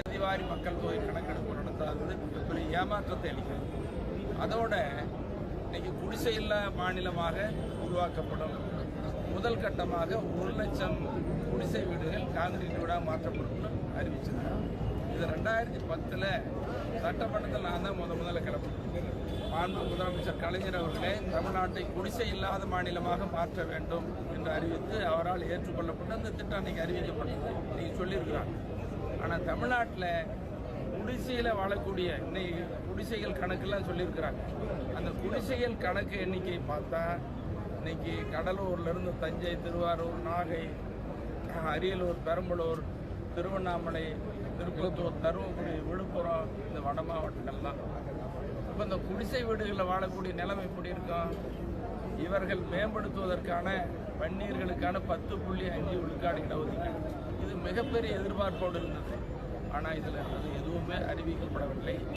அதிவாரி மக்கள் தொகை கணக்கெடுப்பு நடத்தாதது மிகப்பெரிய ஏமாற்றத்தை அளிக்கிறது. அதோட இன்னைக்கு குடிசையில்லா மாநிலமாக உருவாக்கப்படும் முதல் கட்டமாக ஒரு லட்சம் குடிசை வீடுகள் காங்கிரீட் வீடாக மாற்றப்படும் அறிவிச்சது இது ரெண்டாயிரத்தி பத்தில் சட்டமன்றத்தில் நான் தான் முத முதல்ல கிளம்பினேன். மாண்பு முதலமைச்சர் கலைஞர் அவர்களே தமிழ்நாட்டை குடிசை இல்லாத மாநிலமாக மாற்ற வேண்டும் என்று அறிவித்து அவரால் ஏற்றுக்கொள்ளப்பட்டு அந்த திட்டம் அன்னைக்கு அறிவிக்கப்பட்டது. நீங்கள் சொல்லியிருக்கிறாங்க. ஆனால் தமிழ்நாட்டில் குடிசையில் வாழக்கூடிய இன்னைக்கு குடிசைகள் கணக்கெல்லாம் சொல்லியிருக்கிறாங்க. அந்த குடிசைகள் கணக்கு எண்ணிக்கை பார்த்தா இன்னைக்கு கடலூர்லேருந்து தஞ்சை திருவாரூர் நாகை அரியலூர் பெரம்பலூர் திருவண்ணாமலை திருப்பத்தூர் தருமபுரி விழுப்புரம் இந்த வட மாவட்டங்கள்லாம். இப்போ இந்த குடிசை வீடுகளில் வாழக்கூடிய நிலைமை எப்படி இருக்கும் இவர்கள் மேம்படுத்துவதற்கான பன்னீர்களுக்கான பத்து புள்ளி அஞ்சு விழுக்காடு இடஒதுக்கீடு மிகப்பெரிய எதிர்பார்ப்போடு இருந்தது. ஆனால் இதில் அது எதுவுமே அறிவிக்கப்படவில்லை.